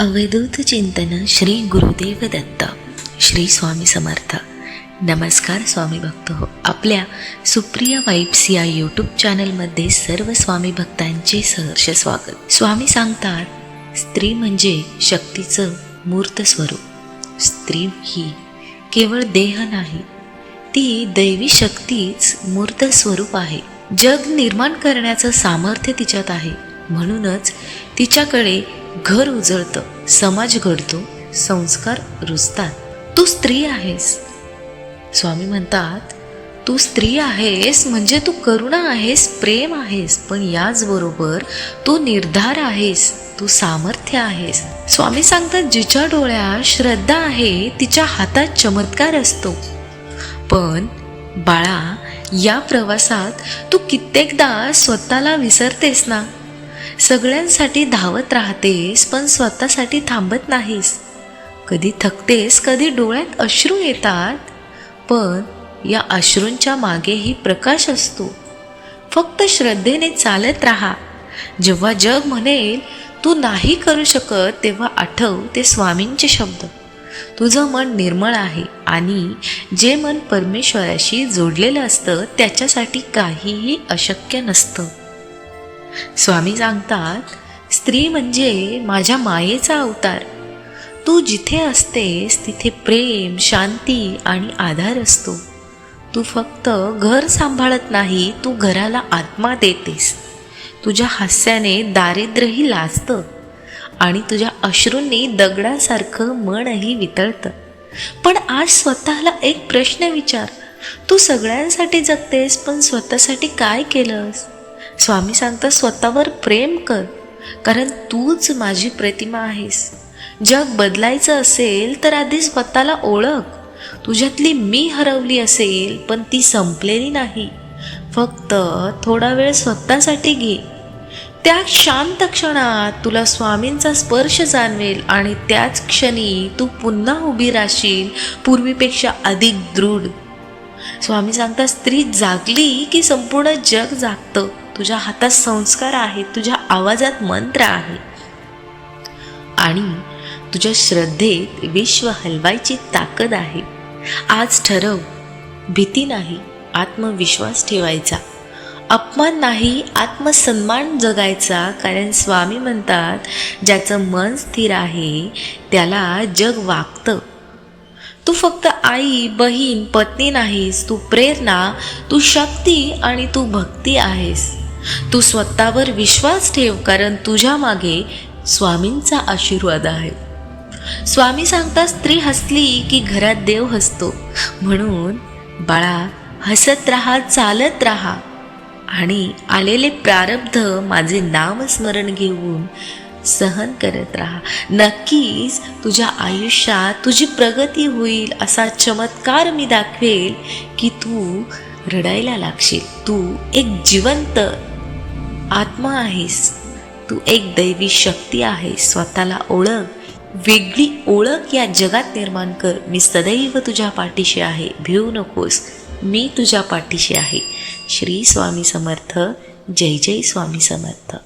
अवधूत चिंतन श्री गुरुदेव दत्त श्री स्वामी समर्थ. नमस्कार स्वामी भक्त. हो आपल्या सुप्रिया वाईब्स या यूट्यूब चॅनलमध्ये सर्व स्वामी भक्तांचे सहर्ष स्वागत. स्वामी सांगतात स्त्री म्हणजे शक्तीचं मूर्त स्वरूप. स्त्री ही केवळ देह नाही ती दैवी शक्तीच मूर्त स्वरूप आहे. जग निर्माण करण्याचं सामर्थ्य तिच्यात आहे. म्हणूनच तिच्याकडे घर उजळतं. समाज घडतो संस्कार रुजतात. तू स्त्री आहेस. स्वामी म्हणतात तू स्त्री आहेस म्हणजे तू करुणा आहेस प्रेम आहेस पण याचबरोबर तू निर्धार आहेस तू सामर्थ्य आहेस. स्वामी सांगतात जिच्या डोळ्यात श्रद्धा आहे तिच्या हातात चमत्कार असतो. पण बाळा या प्रवासात तू कित्येकदा स्वतःला विसरतेस ना. सगळ्यांसाठी धावत राहतेस पण स्वतःसाठी थांबत नाहीस. कधी थकतेस कधी डोळ्यात अश्रू येतात. पण या अश्रूंच्या मागेही प्रकाश असतो. फक्त श्रद्धेने चालत राहा. जेव्हा जग म्हणेल तू नाही करू शकत तेव्हा आठव ते स्वामींचे शब्द. तुझं मन निर्मळ आहे आणि जे मन परमेश्वराशी जोडलेलं असतं त्याच्यासाठी काहीही अशक्य नसतं. स्वामी सांगतात स्त्री म्हणजे माझ्या मायेचा अवतार. तू जिथे असतेस तिथे प्रेम शांती आणि आधार असतो. तू फक्त घर सांभाळत नाही तू घराला आत्मा देतेस. तुझ्या हास्याने दारिद्र्यही लाजतं आणि तुझ्या अश्रूंनी दगडासारखं मनही वितळतं. पण आज स्वतःला एक प्रश्न विचार. तू सगळ्यांसाठी जगतेस पण स्वतःसाठी काय केलंस? स्वामी सांगतात स्वतःवर प्रेम कर कारण तूच माझी प्रतिमा आहेस. जग बदलायचं असेल तर आधी स्वतःला ओळख. तुझ्यातली मी हरवली असेल पण ती संपलेली नाही. फक्त थोडा वेळ स्वतःसाठी घे. त्या शांत क्षणात तुला स्वामींचा स्पर्श जाणवेल आणि त्याच क्षणी तू पुन्हा उभी राहशील पूर्वीपेक्षा अधिक दृढ. स्वामी सांगतात स्त्री जागली की संपूर्ण जग जागतं. तुझ्या हातात संस्कार आहेत तुझ्या आवाजात मंत्र आहे. आणि तुझ्या श्रद्धेत विश्व हलवायची ताकद आहे. आज ठरव भीती नाही आत्मविश्वास ठेवायचा. अपमान नाही आत्मसन्मान जगायचा कारण स्वामी म्हणतात ज्याचं मन स्थिर आहे त्याला जग वागतं. तू फक्त आई बहीण पत्नी नाहीस तू प्रेरणा तू शक्ती आणि तू भक्ती आहेस. तू स्वतःवर विश्वास ठेव कारण तुझ्या मागे स्वामींचा आशीर्वाद आहे. स्वामी सांगता स्त्री हसली की घरात देव हसतो. म्हणून बाळा हसत राहा चालत राहा. आणि आलेले प्रारब्ध माझे नामस्मरण घेऊन सहन करत राहा. नक्कीच तुझ्या आयुष्यात तुझी प्रगती होईल असा चमत्कार मी दाखवेल की तू रडायला लागशील. तू एक जिवंत आत्मा आहेस. तू एक दैवी शक्ती आहेस स्वतःला ओळख. वेगळी ओळख या जगात निर्माण कर. मी सदैव तुझ्या पाठीशी आहे. भिवू नकोस. मी तुझ्या पाठीशी आहे. श्री स्वामी समर्थ. जय जय स्वामी समर्थ.